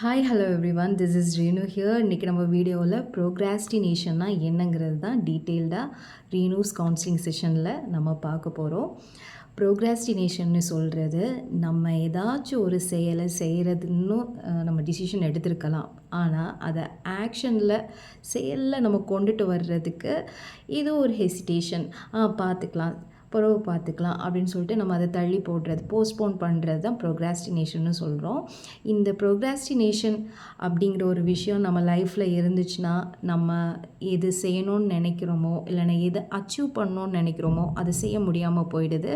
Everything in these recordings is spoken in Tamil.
Hi hello everyone this is Renu here இன்றைக்கி நம்ம வீடியோவில் ப்ரோக்ராஸ்டினேஷன்னா என்னங்கிறது தான் டீட்டெயில்டாக ரீனூஸ் கவுன்சிலிங் செஷனில் நம்ம பார்க்க போகிறோம் ப்ரோக்ராஸ்டினேஷன்னு சொல்கிறது நம்ம ஏதாச்சும் ஒரு செயலை செய்கிறதுன்னு நம்ம டிசிஷன் எடுத்திருக்கலாம். ஆனால் அதை ஆக்ஷனில் செயலில் நம்ம கொண்டுட்டு வர்றதுக்கு இது ஒரு ஹெசிடேஷன் பார்த்துக்கலாம். பிறகு பார்த்துக்கலாம் அப்படின்னு சொல்லிட்டு நம்ம அதை தள்ளி போடுறது போஸ்ட்போன் பண்ணுறது தான் ப்ரொக்ராஸ்டினேஷன்னு சொல்கிறோம் இந்த ப்ரோக்ராஸ்டினேஷன் அப்படிங்கிற ஒரு விஷயம் நம்ம லைஃப்பில் இருந்துச்சுன்னா நம்ம எது செய்யணும்னு நினைக்கிறோமோ இல்லைன்னா எது அச்சீவ் பண்ணணும்னு நினைக்கிறோமோ அதை செய்ய முடியாமல் போயிடுது.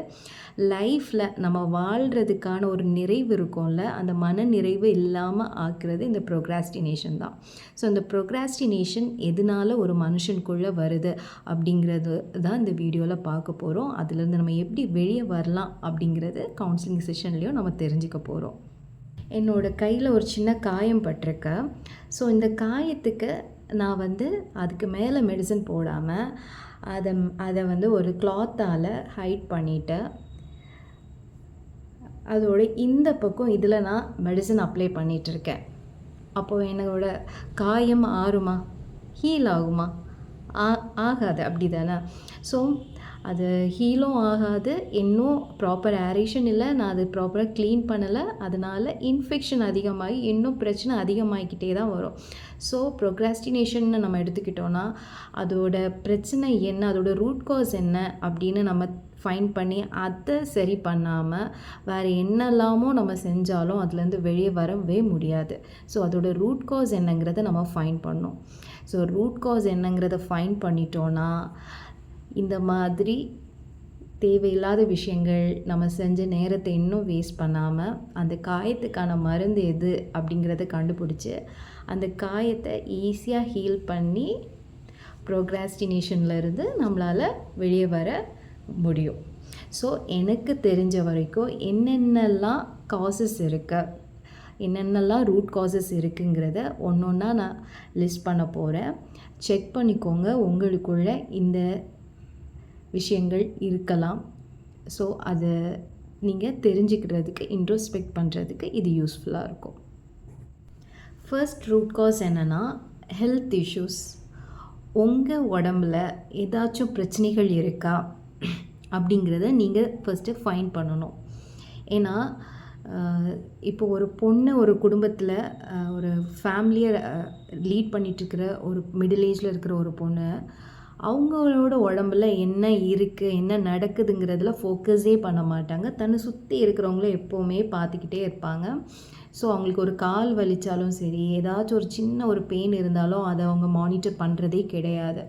லைஃப்பில் நம்ம வாழ்கிறதுக்கான ஒரு நிறைவு இருக்கும்ல அந்த மன நிறைவு இல்லாமல் ஆக்குறது இந்த ப்ரோக்ராஸ்டினேஷன் தான். ஸோ இந்த ப்ரோக்ராஸ்டினேஷன் எதனால ஒரு மனுஷனுக்குள்ளே வருது அப்படிங்கிறது தான் இந்த வீடியோவில் பார்க்க போகிறோம் அதுலேருந்து நம்ம எப்படி வெளியே வரலாம் அப்படிங்கிறது கவுன்சிலிங் செஷன்லேயும் நம்ம தெரிஞ்சுக்க போகிறோம் என்னோடய கையில் ஒரு சின்ன காயம் பட்டிருக்க. ஸோ இந்த காயத்துக்கு நான் வந்து அதுக்கு மேலே மெடிசன் போடாமல் அதை அதை வந்து ஒரு கிளாத்தால் ஹைட் பண்ணிவிட்டு அதோட இந்த பக்கம் இதில் நான் மெடிசன் அப்ளை பண்ணிகிட்ருக்கேன் அப்போது என்னோட காயம் ஆறுமா? ஹீல் ஆகுமா? ஆ ஆகாது. அப்படி தானே ஸோ அது ஹீலும் ஆகாது இன்னும் ப்ராப்பர் ஏரேஷன் இல்லை நான் அது ப்ராப்பராக க்ளீன் பண்ணலை அதனால் இன்ஃபெக்ஷன் அதிகமாகி இன்னும் பிரச்சனை அதிகமாகிக்கிட்டே தான் வரும். ஸோ ப்ரொக்ராஸ்டினேஷன் நம்ம எடுத்துக்கிட்டோன்னா அதோட பிரச்சனை என்ன அதோட ரூட் காஸ் என்ன அப்படின்னு நம்ம ஃபைன் பண்ணி அதை சரி பண்ணாமல் வேறு என்னெல்லாமோ நம்ம செஞ்சாலும் அதுலேருந்து வெளியே வரவே முடியாது. ஸோ அதோட ரூட் காஸ் என்னங்கிறத நம்ம ஃபைன் பண்ணோம். ஸோ ரூட் காஸ் என்னங்கிறத ஃபைன் பண்ணிட்டோன்னா இந்த மாதிரி தேவையில்லாத விஷயங்கள் நம்ம செஞ்ச நேரத்தை இன்னும் வேஸ்ட் பண்ணாமல் அந்த காயத்துக்கான மருந்து எது அப்படிங்கிறத கண்டுபிடிச்சி அந்த காயத்தை ஈஸியாக ஹீல் பண்ணி ப்ரோக்ராஸ்டினேஷன்லேருந்து நம்மளால் வெளியே வர முடியும். ஸோ எனக்கு தெரிஞ்ச வரைக்கும் என்னென்னலாம் காசஸ் இருக்க என்னென்னலாம் ரூட் காசஸ் இருக்குங்கிறத ஒன்று ஒன்றா நான் லிஸ்ட் பண்ண போகிறேன் செக் பண்ணிக்கோங்க உங்களுக்குள்ள இந்த விஷயங்கள் இருக்கலாம். ஸோ அதை நீங்கள் தெரிஞ்சுக்கிறதுக்கு இன்ட்ரோஸ்பெக்ட் பண்ணுறதுக்கு இது யூஸ்ஃபுல்லாக இருக்கும். ஃபர்ஸ்ட் ரூட் காஸ் என்னென்னா ஹெல்த் இஷ்யூஸ் உங்கள் உடம்புல ஏதாச்சும் பிரச்சனைகள் இருக்கா? அப்படிங்கிறத நீங்கள் ஃபஸ்ட்டு ஃபைன் பண்ணணும். ஏன்னா இப்போ ஒரு பொண்ணு ஒரு குடும்பத்தில் ஒரு ஃபேமிலியை லீட் பண்ணிகிட்ருக்கிற ஒரு மிடில் ஏஜில் இருக்கிற ஒரு பொண்ணு அவங்களோட உடம்புல என்ன இருக்குது என்ன நடக்குதுங்கிறதுல ஃபோக்கஸே பண்ண மாட்டாங்க. தன்னை சுற்றி இருக்கிறவங்கள எப்போவுமே பார்த்துக்கிட்டே இருப்பாங்க. ஸோ அவங்களுக்கு ஒரு கால் வலிச்சாலும் சரி ஏதாச்சும் ஒரு சின்ன ஒரு பெயின் இருந்தாலும் அதை அவங்க மானிட்டர் பண்ணுறதே கிடையாது.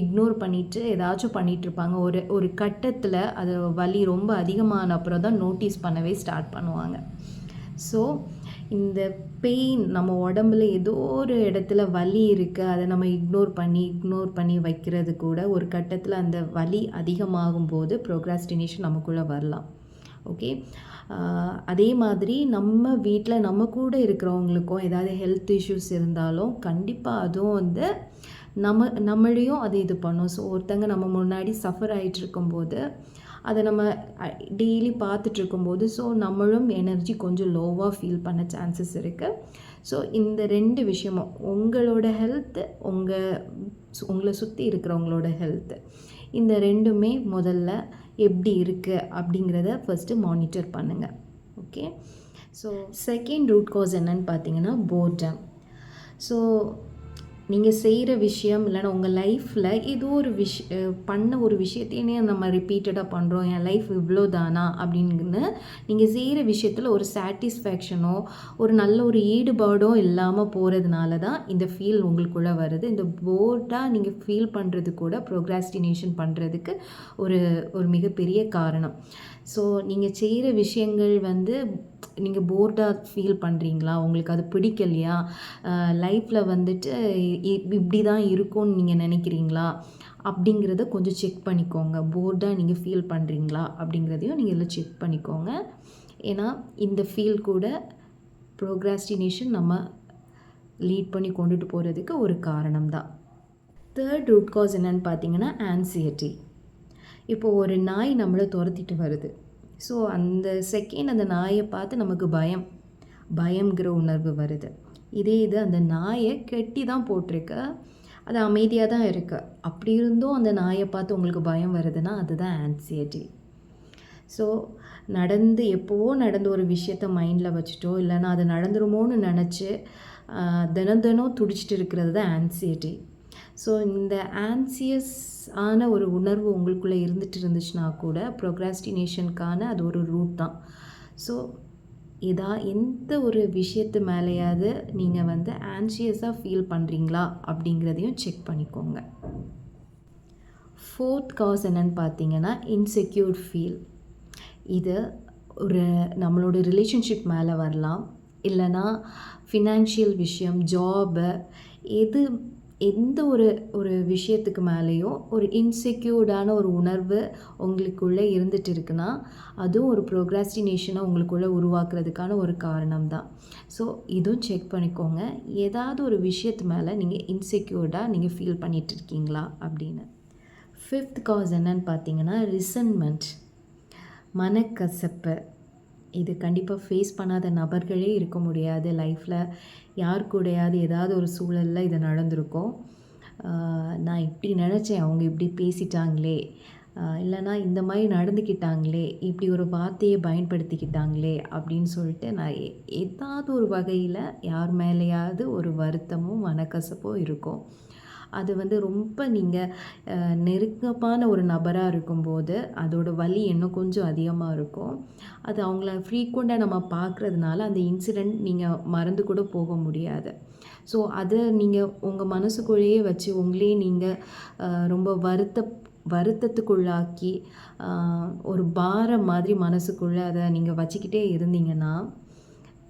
இக்னோர் பண்ணிவிட்டு ஏதாச்சும் பண்ணிகிட்ருப்பாங்க ஒரு ஒரு கட்டத்தில் அது வலி ரொம்ப அதிகமான அப்புறம் தான் நோட்டீஸ் பண்ணவே ஸ்டார்ட் பண்ணுவாங்க. ஸோ இந்த பெயின் நம்ம உடம்புல ஏதோ ஒரு இடத்துல வலி இருக்குது அதை நம்ம இக்னோர் பண்ணி இக்னோர் பண்ணி வைக்கிறது கூட ஒரு கட்டத்தில் அந்த வலி அதிகமாகும் போது ப்ரோக்ராஸ்டினேஷன் நமக்குள்ளே வரலாம். ஓகே அதே மாதிரி நம்ம வீட்டில் நம்ம கூட இருக்கிறவங்களுக்கும் ஏதாவது ஹெல்த் இஷ்யூஸ் இருந்தாலும் கண்டிப்பாக அதுவும் வந்து நம்ம நம்மளையும் அது இது பண்ணும். ஸோ ஒருத்தங்க நம்ம முன்னாடி சஃபர் ஆகிட்டு இருக்கும்போது அதை நம்ம டெய்லி பார்த்துட்டு இருக்கும்போது ஸோ நம்மளும் எனர்ஜி கொஞ்சம் லோவாக ஃபீல் பண்ண சான்சஸ் இருக்குது ஸோ இந்த ரெண்டு விஷயமும் உங்களோட ஹெல்த்து உங்கள் உங்களை சுற்றி இருக்கிறவங்களோட ஹெல்த்து இந்த ரெண்டுமே முதல்ல எப்படி இருக்குது அப்படிங்கிறத ஃபஸ்ட்டு மானிட்டர் பண்ணுங்கள் okay so second root cause என்னன்னு பார்த்தீங்கன்னா போர்டம் ஸோ நீங்கள் செய்கிற விஷயம் இல்லைன்னா உங்கள் லைஃப்பில் ஏதோ ஒரு விஷ் பண்ண ஒரு விஷயத்தையே நம்ம ரிப்பீட்டடாக பண்ணுறோம் என் லைஃப் இவ்வளோ தானா அப்படின்னு நீங்கள் செய்கிற விஷயத்தில் ஒரு சாட்டிஸ்ஃபேக்ஷனோ ஒரு நல்ல ஒரு ஈடுபாடோ இல்லாமல் போகிறதுனால தான் இந்த ஃபீல் உங்களுக்குள்ளே வருது. இந்த போர்டாக நீங்கள் ஃபீல் பண்ணுறது கூட ப்ரோக்ராஸ்டினேஷன் பண்ணுறதுக்கு ஒரு ஒரு மிகப்பெரிய காரணம். ஸோ நீங்கள் செய்கிற விஷயங்கள் வந்து நீங்கள் போர்டாக ஃபீல் பண்ணுறீங்களா உங்களுக்கு அது பிடிக்கலையா? லைஃப்பில் வந்துட்டு இப்படி தான் இருக்கும்னு நீங்கள் நினைக்கிறீங்களா? அப்படிங்கிறத கொஞ்சம் செக் பண்ணிக்கோங்க. போர்டாக நீங்கள் ஃபீல் பண்ணுறீங்களா அப்படிங்கிறதையும் நீங்கள் இதில் செக் பண்ணிக்கோங்க. ஏன்னா இந்த ஃபீல் கூட ப்ரோக்ராஸ்டினேஷன் நம்ம லீட் பண்ணி கொண்டுட்டு போகிறதுக்கு ஒரு காரணம் தான் தேர்ட் ரூட் காஸ் என்னன்னு பார்த்தீங்கன்னா ஆன்சியட்டி இப்போ ஒரு நாய் நம்மளை துரத்திட்டு வருது. ஸோ அந்த செகண்ட் அந்த நாயை பார்த்து நமக்கு பயம். பயம்ங்கிற உணர்வு வருது. இதே இது அந்த நாயை கெட்டி தான் போட்டிருக்க. அது அமைதியாக தான் இருக்குது அப்படி இருந்தும் அந்த நாயை பார்த்து உங்களுக்கு பயம் வருதுன்னா அதுதான் ஆன்சியட்டி ஸோ நடந்து எப்போவோ நடந்த ஒரு விஷயத்த மைண்டில் வச்சுட்டோ இல்லைன்னா அது நடந்துருமோன்னு நினச்சி தினம் தினம் துடிச்சிட்டு இருக்கிறது தான் ஆன்சியட்டி ஸோ இந்த ஆன்சியஸ் ஆன ஒரு உணர்வு உங்களுக்குள்ளே இருந்துட்டு இருந்துச்சுன்னா கூட ப்ரொக்ராஸ்டினேஷனுக்கான அது ஒரு ரூட் தான். ஸோ இதா எந்த ஒரு விஷயத்து மேலேயாவது நீங்கள் வந்து ஆன்சியஸாக ஃபீல் பண்ணுறீங்களா அப்படிங்கிறதையும் செக் பண்ணிக்கோங்க. ஃபோர்த் காஸ் என்னன்னு பார்த்தீங்கன்னா இன்செக்யூர் ஃபீல் இது ஒரு நம்மளோட ரிலேஷன்ஷிப் மேலே வரலாம். இல்லைன்னா ஃபினான்ஷியல் விஷயம் ஜாபு எது எந்த ஒரு ஒரு விஷயத்துக்கு மேலேயும் ஒரு இன்செக்யூர்டான ஒரு உணர்வு உங்களுக்குள்ளே இருந்துட்டு இருக்குன்னா அதுவும் ஒரு ப்ரோக்ராஸ்டினேஷனை உங்களுக்குள்ளே உருவாக்குறதுக்கான ஒரு காரணம் தான் ஸோ இதுவும் செக் பண்ணிக்கோங்க. ஏதாவது ஒரு விஷயத்து மேலே நீங்கள் இன்செக்யூர்டாக நீங்கள் ஃபீல் பண்ணிகிட்டு இருக்கீங்களா அப்படின்னு? ஃபிஃப்த் காஸ் என்னன்னு பார்த்தீங்கன்னா ரிசன்மெண்ட் மனக்கசப்பு. இது கண்டிப்பாக ஃபேஸ் பண்ணாத நபர்களே இருக்க முடியாது. லைஃப்பில் யார் கூடையாவது ஏதாவது ஒரு சூழலில் இது நடந்திருக்கும் நான் இப்படி நினச்சேன் அவங்க இப்படி பேசிட்டாங்களே. இல்லைனா இல்லைன்னா இந்த மாதிரி நடந்துக்கிட்டாங்களே இப்படி ஒரு வார்த்தையை பயன்படுத்திக்கிட்டாங்களே அப்படின்னு சொல்லிட்டு நான் ஏதாவது ஒரு வகையில் யார் மேலேயாவது ஒரு வருத்தமும் மனக்கசப்போ இருக்கும். அது வந்து ரொம்ப நீங்கள் நெருக்கமான ஒரு நபராக இருக்கும்போது அதோட வலி இன்னும் கொஞ்சம் அதிகமாக இருக்கும். அது அவங்கள ஃப்ரீக்வெண்ட்டாக நம்ம பார்க்குறதுனால அந்த இன்சிடெண்ட் நீங்கள் மறந்து கூட போக முடியாது. ஸோ அதை நீங்கள் உங்கள் மனசுக்குள்ளேயே வச்சு உங்களே நீங்கள் ரொம்ப வருத்த வருத்தத்துக்குள்ளாக்கி ஒரு பாரம் மாதிரி மனசுக்குள்ளே அதை நீங்கள் வச்சுக்கிட்டே இருந்தீங்கன்னா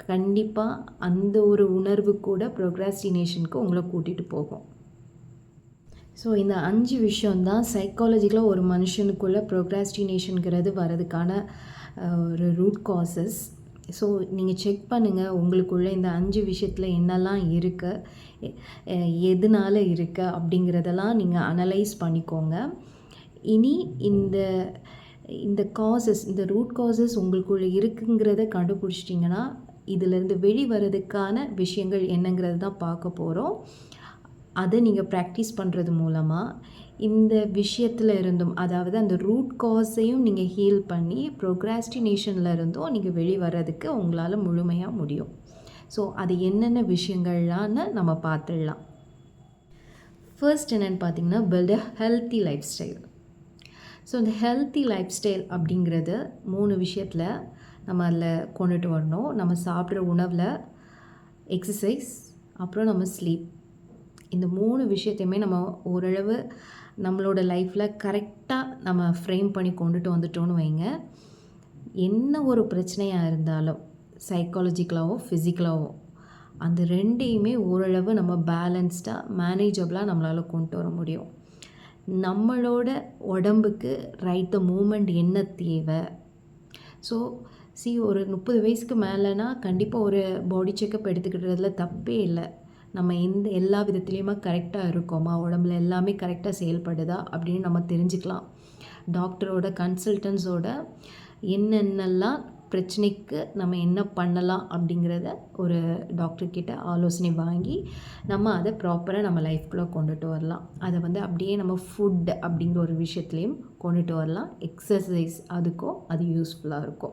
கண்டிப்பாக அந்த ஒரு உணர்வு கூட ப்ரொக்ராஸ்டினேஷனுக்கு உங்களை கூட்டிகிட்டு போகும். ஸோ இந்த அஞ்சு விஷயந்தான் சைக்காலஜிக்கலாக ஒரு மனுஷனுக்குள்ளே ப்ரோக்ராஸ்டினேஷனுங்கிறது வரதுக்கான ஒரு ரூட் காசஸ் ஸோ நீங்கள் செக் பண்ணுங்கள் உங்களுக்குள்ளே இந்த அஞ்சு விஷயத்தில் என்னெல்லாம் இருக்கு எதனால் இருக்குது இருக்கு அப்படிங்கிறதெல்லாம் நீங்கள் அனலைஸ் பண்ணிக்கோங்க. இனி இந்த இந்த காசஸ் இந்த ரூட் காசஸ் உங்களுக்குள்ளே இருக்குங்கிறத கண்டுபிடிச்சிட்டிங்கன்னா இதிலேருந்து வெளிவரதுக்கான விஷயங்கள் என்னங்கிறது தான் பார்க்க போகிறோம் அதை நீங்கள் ப்ராக்டிஸ் பண்ணுறது மூலமாக இந்த விஷயத்தில் இருந்தும் அதாவது அந்த ரூட் காஸையும் நீங்கள் ஹீல் பண்ணி ப்ரோக்ராஸ்டினேஷனில் இருந்தும் நீங்கள் வெளிவரதுக்கு உங்களால் முழுமையாக முடியும். ஸோ அது என்னென்ன விஷயங்கள்லான்னு நம்ம பார்த்துடலாம் ஃபர்ஸ்ட் என்னென்னு பார்த்தீங்கன்னா build a healthy lifestyle so இந்த ஹெல்த்தி லைஃப் ஸ்டைல் அப்படிங்கிறது மூணு விஷயத்தில் நம்ம அதில் கொண்டுட்டு வரணும். நம்ம சாப்பிட்ற உணவில் எக்ஸசைஸ் அப்புறம் நம்ம ஸ்லீப் இந்த மூணு விஷயத்தையுமே நம்ம ஓரளவு நம்மளோட லைஃப்பில் கரெக்டாக நம்ம ஃப்ரேம் பண்ணி கொண்டுட்டு வந்துட்டோன்னு வைங்க. என்ன ஒரு பிரச்சனையாக இருந்தாலும் சைக்காலஜிக்கலாகவோ ஃபிசிக்கலாகவோ அந்த ரெண்டையுமே ஓரளவு நம்ம பேலன்ஸ்டாக மேனேஜபிளாக நம்மளால் கொண்டு வர முடியும். நம்மளோட உடம்புக்கு ரைட் த மூமெண்ட் என்ன தேவை? ஸோ சி ஒரு முப்பது வயசுக்கு மேலேனா கண்டிப்பாக ஒரு பாடி செக்கப் எடுத்துக்கிட்டதுல தப்பே இல்லை. நம்ம எந்த எல்லா விதத்துலேயுமே கரெக்டாக இருக்கோமா. உடம்புல எல்லாமே கரெக்டாக செயல்படுதா அப்படின்னு நம்ம தெரிஞ்சுக்கலாம். டாக்டரோட கன்சல்டன்ஸோட என்னென்னலாம் பிரச்சனைக்கு நம்ம என்ன பண்ணலாம் அப்படிங்கிறத ஒரு டாக்டர்கிட்ட ஆலோசனை வாங்கி நம்ம அதை ப்ராப்பராக நம்ம லைஃப்குள்ளே கொண்டுட்டு வரலாம். அதை வந்து அப்படியே நம்ம ஃபுட் அப்படிங்கிற ஒரு விஷயத்துலேயும் கொண்டுட்டு வரலாம். எக்ஸசைஸ் அதுக்கும் அது யூஸ்ஃபுல்லாக இருக்கும்.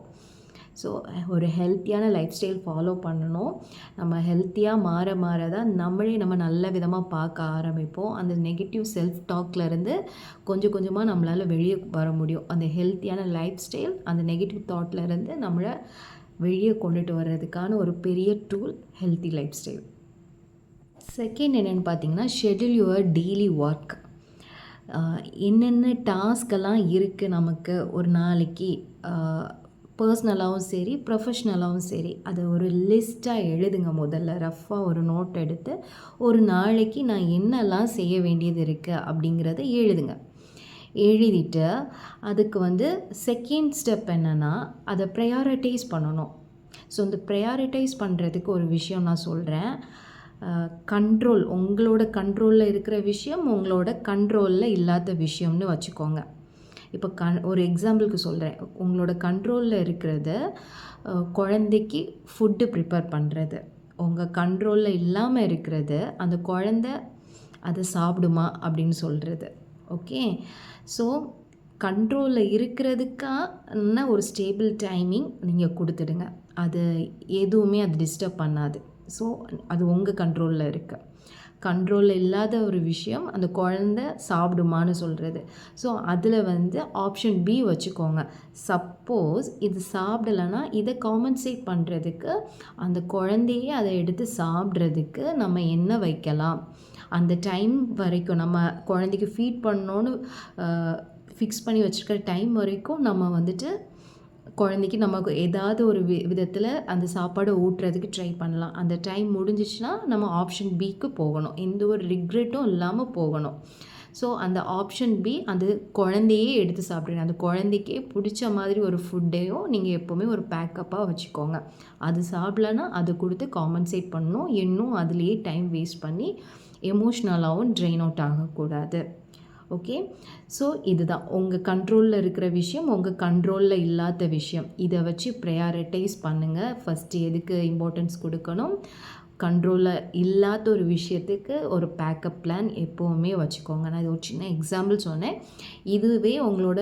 ஸோ ஒரு ஹெல்த்தியான லைஃப் ஸ்டைல் ஃபாலோ பண்ணணும். நம்ம ஹெல்த்தியாக மாற மாற தான் நம்மளே நம்ம நல்ல விதமாக பார்க்க ஆரம்பிப்போம். அந்த நெகட்டிவ் செல்ஃப் டாக்லேருந்து கொஞ்சம் கொஞ்சமாக நம்மளால் வெளியே வர முடியும். அந்த ஹெல்த்தியான லைஃப் ஸ்டைல் அந்த நெகட்டிவ் தாட்லேருந்து நம்மளை வெளியே கொண்டுட்டு வர்றதுக்கான ஒரு பெரிய tool healthy lifestyle second என்னென்னு பார்த்தீங்கன்னா ஷெட்யூல் யுவர் டெய்லி ஒர்க் என்னென்ன டாஸ்கெல்லாம் இருக்குது நமக்கு ஒரு நாளைக்கு? பர்சனலாகவும் சரி ப்ரொஃபஷ்னலாகவும் சரி அதை ஒரு லிஸ்ட்டாக எழுதுங்க முதல்ல. ரஃப்பாக ஒரு நோட் எடுத்து ஒரு நாளைக்கு நான் என்னெல்லாம் செய்ய வேண்டியது இருக்குது அப்படிங்கிறத எழுதுங்க. எழுதிட்டு அதுக்கு வந்து செகண்ட் ஸ்டெப் என்னென்னா அதை ப்ரையாரிட்டைஸ் பண்ணணும். ஸோ இந்த ப்ரையாரிட்டைஸ் பண்ணுறதுக்கு ஒரு விஷயம் நான் சொல்கிறேன் கண்ட்ரோல் உங்களோட கண்ட்ரோலில் இருக்கிற விஷயம் உங்களோட கண்ட்ரோலில் இல்லாத விஷயம்னு வச்சுக்கோங்க. இப்போ கண் ஒரு எக்ஸாம்பிளுக்கு சொல்கிறேன் உங்களோட கண்ட்ரோலில் இருக்கிறது குழந்தைக்கு ஃபுட்டு ப்ரிப்பேர் பண்ணுறது உங்கள் கண்ட்ரோலில் இல்லாமல் இருக்கிறது அந்த குழந்த அதை சாப்பிடுமா அப்படின்னு சொல்கிறது ஓகே ஸோ கண்ட்ரோலில் இருக்கிறதுக்கான ஒரு ஸ்டேபிள் டைமிங் நீங்கள் கொடுத்துடுங்க. அது எதுவுமே அது டிஸ்டர்ப் பண்ணாது. ஸோ அது உங்கள் கண்ட்ரோலில் இருக்குது கண்ட்ரோலில் இல்லாத ஒரு விஷயம் அந்த குழந்த சாப்பிடுமான்னு சொல்கிறது ஸோ அதில் வந்து ஆப்ஷன் பி வச்சுக்கோங்க. சப்போஸ் இது சாப்பிடலைன்னா இதை காம்பன்சேட் பண்ணுறதுக்கு அந்த குழந்தையே அதை எடுத்து சாப்பிட்றதுக்கு நம்ம என்ன வைக்கலாம்? அந்த டைம் வரைக்கும் நம்ம குழந்தைக்கு ஃபீட் பண்ணோன்னு ஃபிக்ஸ் பண்ணி வச்சுருக்கிற டைம் வரைக்கும் நம்ம வந்துட்டு குழந்தைக்கு நமக்கு ஏதாவது ஒரு வி விதத்தில் அந்த சாப்பாடை ஊட்டுறதுக்கு ட்ரை பண்ணலாம். அந்த டைம் முடிஞ்சிச்சுன்னா நம்ம ஆப்ஷன் பிக்கு போகணும். எந்த ஒரு ரிக்ரெட்டும் இல்லாமல் போகணும். ஸோ அந்த ஆப்ஷன் பி அந்த குழந்தையே எடுத்து சாப்பிடுங்க. அந்த குழந்தைக்கே பிடிச்ச மாதிரி ஒரு ஃபுட்டையும் நீங்கள் எப்போவுமே ஒரு பேக்கப்பாக வச்சுக்கோங்க. அது சாப்பிட்லன்னா அதை கொடுத்து காம்பன்சேட் பண்ணணும். இன்னும் அதுலேயே டைம் வேஸ்ட் பண்ணி எமோஷ்னலாகவும் ட்ரெயின் அவுட் ஆகக்கூடாது. ஓகே ஸோ இதுதான். உங்கள் கண்ட்ரோலில் இருக்கிற விஷயம் உங்கள் கண்ட்ரோலில் இல்லாத விஷயம். இதை வச்சு ப்ரையாரிட்டைஸ் பண்ணுங்கள் ஃபஸ்ட்டு எதுக்கு இம்பார்ட்டன்ஸ் கொடுக்கணும்? கண்ட்ரோலில் இல்லாத ஒரு விஷயத்துக்கு ஒரு பேக்கப் பிளான் எப்போவுமே வச்சுக்கோங்க. நான் இது ஒரு சின்ன எக்ஸாம்பிள் சொன்னேன். இதுவே உங்களோட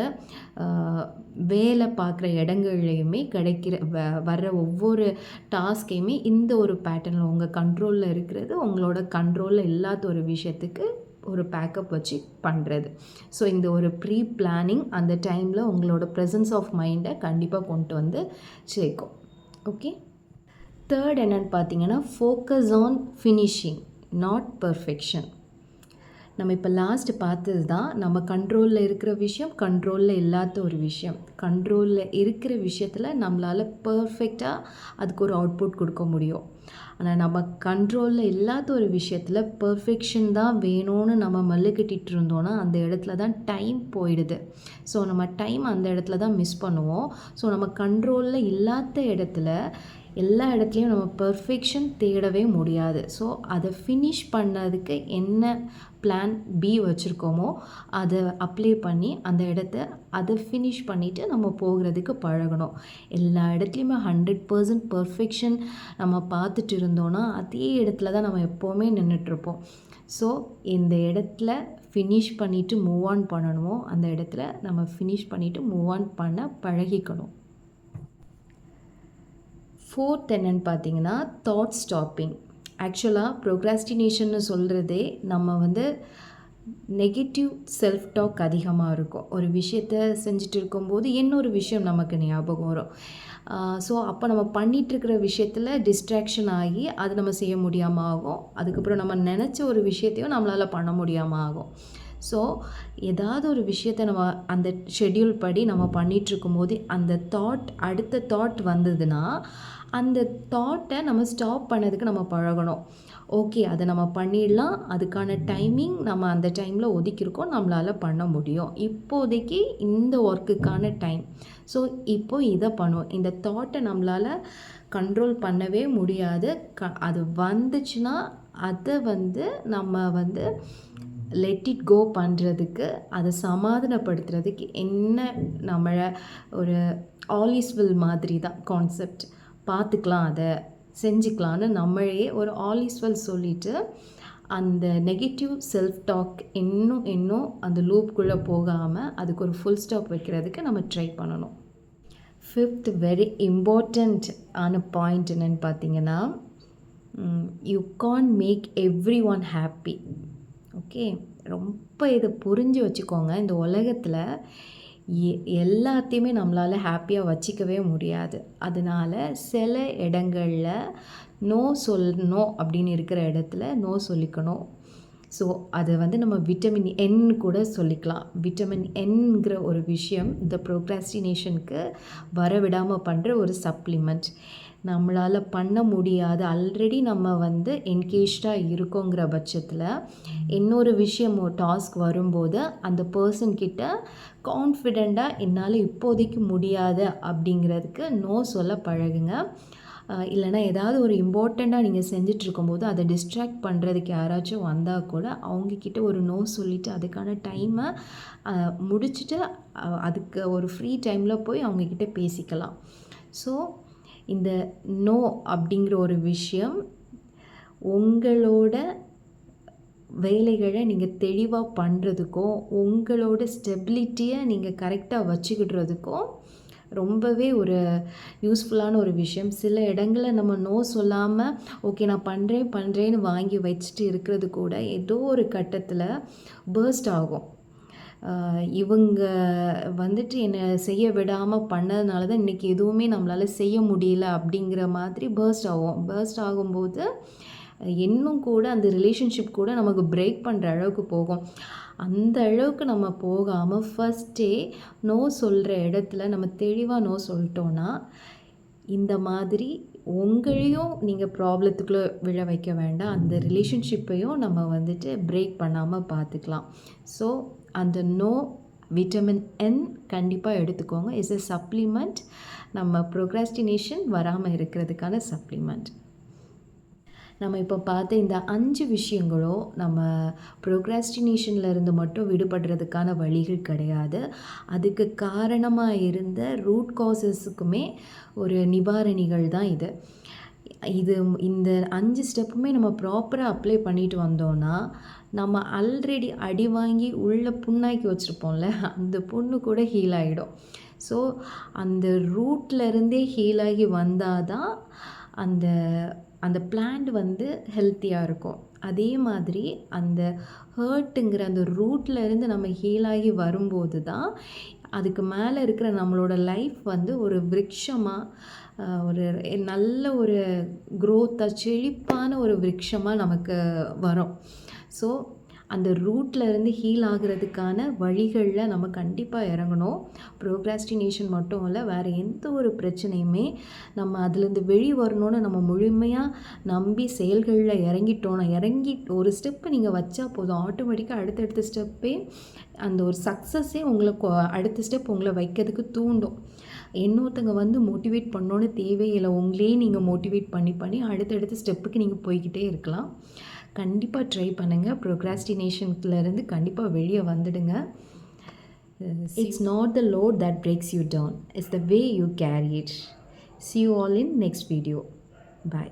வேலை பார்க்குற இடங்கள்லையுமே கிடைக்கிற வ வர்ற ஒவ்வொரு டாஸ்க்கையுமே இந்த ஒரு பேட்டர்னில் உங்கள் கண்ட்ரோலில் இருக்கிறது உங்களோட கண்ட்ரோலில் இல்லாத ஒரு விஷயத்துக்கு ஒரு பேக்கப் வச்சு பண்ணுறது ஸோ இந்த ஒரு ப்ரீ பிளானிங் அந்த டைமில் உங்களோட ப்ரெசன்ஸ் ஆஃப் மைண்டை கண்டிப்பாக கொண்டு வந்து சேர்க்கும். ஓகே தேர்ட் என்னென்னு பார்த்தீங்கன்னா focus on finishing not perfection நம்ம இப்போ லாஸ்ட் பார்த்தது தான் நம்ம கண்ட்ரோலில் இருக்கிற விஷயம் கண்ட்ரோலில் இல்லாத ஒரு விஷயம். கண்ட்ரோலில் இருக்கிற விஷயத்தில் நம்மளால் பர்ஃபெக்டாக அதுக்கு ஒரு அவுட்புட் கொடுக்க முடியும். ஆனால் நம்ம கண்ட்ரோலில் இல்லாத ஒரு விஷயத்தில் பர்ஃபெக்ஷன் தான் வேணும்னு நம்ம மல்லுக்கட்டிகிட்டு இருந்தோன்னா அந்த இடத்துல தான் டைம் போயிடுது. ஸோ நம்ம டைம் அந்த இடத்துல தான் மிஸ் பண்ணுவோம். ஸோ நம்ம கண்ட்ரோலில் இல்லாத இடத்துல எல்லா இடத்துலையும் நம்ம பர்ஃபெக்ஷன் தேடவே முடியாது. ஸோ அதை ஃபினிஷ் பண்ணதுக்கு என்ன பிளான் பி வச்சுருக்கோமோ அதை அப்ளை பண்ணி அந்த இடத்த அதை ஃபினிஷ் பண்ணிவிட்டு நம்ம போகிறதுக்கு பழகணும். எல்லா இடத்துலையுமே ஹண்ட்ரட் பர்சன்ட் பர்ஃபெக்ஷன் நம்ம பார்த்துட்டு இருந்தோன்னா அதே இடத்துல தான் நம்ம எப்போவுமே நின்றுட்டுருப்போம் ஸோ இந்த இடத்துல ஃபினிஷ் பண்ணிவிட்டு மூவ் ஆன் பண்ணணுமோ அந்த இடத்துல நம்ம ஃபினிஷ் பண்ணிவிட்டு மூவ் ஆன் பண்ண பழகிக்கணும். ஃபோர்த் என்னென்னு பார்த்தீங்கன்னா தாட் ஸ்டாப்பிங் ஆக்சுவலாக ப்ரோக்ராஸ்டினேஷன்னு சொல்கிறதே நம்ம வந்து நெகட்டிவ் செல்ஃப் டாக் அதிகமாக இருக்கும். ஒரு விஷயத்த செஞ்சுட்டு இருக்கும்போது இன்னொரு விஷயம் நமக்கு ஞாபகம் வரும். ஸோ அப்போ நம்ம பண்ணிகிட்ருக்கிற விஷயத்தில் டிஸ்ட்ராக்ஷன் ஆகி அது நம்ம செய்ய முடியாமல் ஆகும். அதுக்கப்புறம் நம்ம நினச்ச ஒரு விஷயத்தையும் நம்மளால் பண்ண முடியாமல் ஆகும். ஸோ ஏதாவது ஒரு விஷயத்த நம்ம அந்த ஷெட்யூல் படி நம்ம பண்ணிகிட்ருக்கும் போது அந்த தாட் அடுத்த தாட் வந்ததுன்னா அந்த தாட்டை நம்ம ஸ்டாப் பண்ணதுக்கு நம்ம பழகணும். ஓகே அதை நம்ம பண்ணிடலாம். அதுக்கான டைமிங் நம்ம அந்த டைமில் ஒதுக்கியிருக்கோம். நம்மளால் பண்ண முடியும். இப்போதைக்கு இந்த ஒர்க்குக்கான டைம் ஸோ இப்போ இதை பண்ணுவோம். இந்த தாட்டை நம்மளால் கண்ட்ரோல் பண்ணவே முடியாது. க அது வந்துச்சுன்னா அதை வந்து நம்ம வந்து லெட் இட் கோ பண்ணுறதுக்கு அதை சமாதானப்படுத்துறதுக்கு என்ன நம்மளை ஒரு ஆலிஸ்வில் மாதிரி தான் கான்செப்ட் பார்த்துக்கலாம் அதை செஞ்சுக்கலான்னு நம்மளையே ஒரு ஆலிஸ்வல் சொல்லிவிட்டு அந்த நெகட்டிவ் செல்ஃப் டாக் இன்னும் இன்னும் அந்த லூப்குள்ளே போகாமல் அதுக்கு ஒரு ஃபுல் ஸ்டாப் வைக்கிறதுக்கு நம்ம ட்ரை பண்ணணும். ஃபிஃப்த் வெரி இம்பார்ட்டண்ட் ஆன பாயிண்ட் என்னென்னு பார்த்தீங்கன்னா you can't make everyone happy okay? ரொம்ப இதை புரிஞ்சு வச்சுக்கோங்க. இந்த உலகத்தில் எ எல்லாத்தையுமே நம்மளால் ஹாப்பியாக வச்சிக்கவே முடியாது. அதனால் சில இடங்களில் நோ சொல்லணும் அப்படின்னு இருக்கிற இடத்துல நோ சொல்லிக்கணும். ஸோ அதை வந்து நம்ம விட்டமின் என் கூட சொல்லிக்கலாம். விட்டமின் என்கிற ஒரு விஷயம் இந்த ப்ரோக்ராஸ்டினேஷனுக்கு வரவிடாமல் பண்ணுற ஒரு சப்ளிமெண்ட் நம்மளால் பண்ண முடியாது ஆல்ரெடி நம்ம வந்து என்கேஜ்டாக இருக்கோங்கிற பட்சத்தில் இன்னொரு விஷயம் டாஸ்க் வரும்போது அந்த பர்சன்கிட்ட கான்ஃபிடெண்ட்டாக என்னால் இப்போதைக்கு முடியாது அப்படிங்கிறதுக்கு நோ சொல்ல பழகுங்க. இல்லைனா ஏதாவது ஒரு இம்பார்ட்டண்ட்டாக நீங்கள் செஞ்சுட்டு இருக்கும்போது அதை டிஸ்ட்ராக்ட் பண்ணுறதுக்கு யாராச்சும் வந்தால் கூட அவங்கக்கிட்ட ஒரு நோ சொல்லிவிட்டு அதுக்கான டைமை முடிச்சுட்டு அதுக்கு ஒரு ஃப்ரீ டைமில் போய் அவங்கக்கிட்ட பேசிக்கலாம். ஸோ இந்த நோ அப்படிங்கிற ஒரு விஷயம் உங்களோட வேலைகளை நீங்கள் தெளிவாக பண்ணுறதுக்கும் உங்களோட ஸ்டெபிலிட்டியை நீங்கள் கரெக்டாக வச்சுக்கிடுறதுக்கும் ரொம்பவே ஒரு யூஸ்ஃபுல்லான ஒரு விஷயம். சில இடங்களில் நம்ம நோ சொல்லாமல் ஓகே நான் பண்ணுறேன் பண்ணுறேன்னு வாங்கி வச்சுட்டு இருக்கிறது கூட ஏதோ ஒரு கட்டத்தில் பேர்ஸ்ட் ஆகும். இவங்க வந்துட்டு என்னை செய்ய விடாமல் பண்ணதுனால தான் இன்றைக்கி எதுவுமே நம்மளால் செய்ய முடியல அப்படிங்கிற மாதிரி பேர்ஸ்ட் ஆகும். பேர்ஸ்ட் ஆகும்போது இன்னும் கூட அந்த ரிலேஷன்ஷிப் கூட நமக்கு பிரேக் பண்ணுற அளவுக்கு போகும். அந்த அளவுக்கு நம்ம போகாமல் ஃபஸ்ட்டே நோ சொல்கிற இடத்துல நம்ம தெளிவாக நோ சொல்லிட்டோன்னா இந்த மாதிரி உங்களையும் நீங்கள் ப்ராப்ளத்துக்குள்ளே விழ வைக்க வேண்டாம். அந்த ரிலேஷன்ஷிப்பையும் நம்ம வந்துட்டு பிரேக் பண்ணாமல் பார்த்துக்கலாம் ஸோ அந்த நோ விட்டமின் என் கண்டிப்பாக எடுத்துக்கோங்க. இஸ் எ சப்ளிமெண்ட் நம்ம ப்ரொக்ராஸ்டினேஷன் வராமல் இருக்கிறதுக்கான சப்ளிமெண்ட் நம்ம இப்போ பார்த்த இந்த அஞ்சு விஷயங்களும் நம்ம ப்ரோக்ராஸ்டினேஷனில் இருந்து மட்டும் விடுபடுறதுக்கான வழிகள் கிடையாது. அதுக்கு காரணமாக இருந்த ரூட் காசஸுக்குமே ஒரு நிவாரணிகள் தான் இது. இது இந்த அஞ்சு ஸ்டெப்புமே நம்ம ப்ராப்பராக அப்ளை பண்ணிட்டு வந்தோன்னா நம்ம ஆல்ரெடி அடி வாங்கி உள்ளே புண்ணாக்கி வச்சுருப்போம்ல அந்த புண்ணு கூட ஹீல் ஆகிடும் ஸோ அந்த ரூட்லேருந்தே ஹீலாகி ஹீல் ஆகி வந்தால் தான் அந்த அந்த பிளான்ட் வந்து ஹெல்த்தியாக இருக்கும். அதே மாதிரி அந்த ஹர்ட்டுங்கிற அந்த ரூட்லேருந்து நம்ம ஹீலாகி வரும்போது தான் அதுக்கு மேலே இருக்கிற நம்மளோட லைஃப் வந்து ஒரு விருட்சமாக ஒரு நல்ல ஒரு க்ரோத்தாக செழிப்பான ஒரு விருட்சமாக நமக்கு வரும். ஸோ அந்த ரூட்லேருந்து ஹீல் ஆகிறதுக்கான வழிகளில் நம்ம கண்டிப்பாக இறங்கணும். ப்ரோக்ராஸ்டினேஷன் மட்டும் இல்லை வேறு எந்த ஒரு பிரச்சனையுமே நம்ம அதுலேருந்து வெளி வரணும்னு நம்ம முழுமையாக நம்பி செயல்களில் இறங்கிட்டோம். இறங்கி ஒரு ஸ்டெப்பு நீங்கள் வச்சா போதும். ஆட்டோமேட்டிக்காக அடுத்தடுத்த ஸ்டெப்பே அந்த ஒரு சக்ஸஸே உங்களை கொ- அடுத்த ஸ்டெப் உங்களை வைக்கிறதுக்கு தூண்டும். இன்னொருத்தங்க வந்து மோட்டிவேட் பண்ணோன்னு தேவையில்லை. உங்களே நீங்கள் மோட்டிவேட் பண்ணி பண்ணி அடுத்தடுத்த ஸ்டெப்புக்கு நீங்கள் போய்கிட்டே இருக்கலாம். கண்டிப்பாக ட்ரை பண்ணுங்கள் ப்ரோக்ராஸ்டினேஷன்லேருந்து கண்டிப்பாக வெளியே வந்துடுங்க. It's not the load that breaks you down it's the way you carry it see you all in next video. Bye.